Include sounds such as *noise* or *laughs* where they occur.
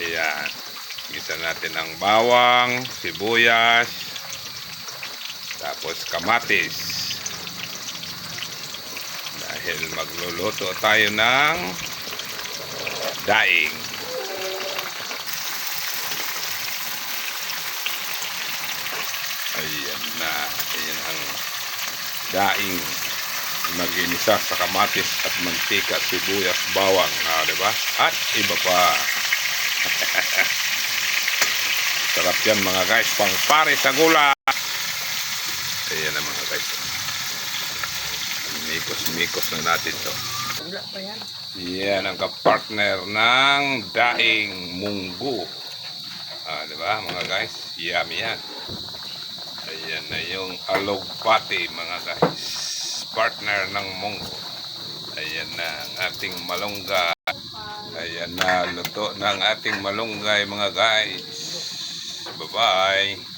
Ayan. Gisa natin ang bawang, sibuyas, tapos kamatis. Dahil magluluto tayo ng daing. Ayan na. Ayan ang daing na ginisa sa kamatis at mantika, sibuyas, bawang. Ah, di ba? At iba pa. *laughs* Sarap yan mga guys. Pang pare sa gula. Ayan na mga guys. Mikos-mikos na natin to. Wala pa yan. Yan ang kapartner ng daing munggo. Ah, di ba mga guys? Yummy yan. Ayan na yung alog pati mga guys. Partner ng munggo. Ayan na ang ating malunggay. Na luto ng ating malunggay mga guys. Bye-bye.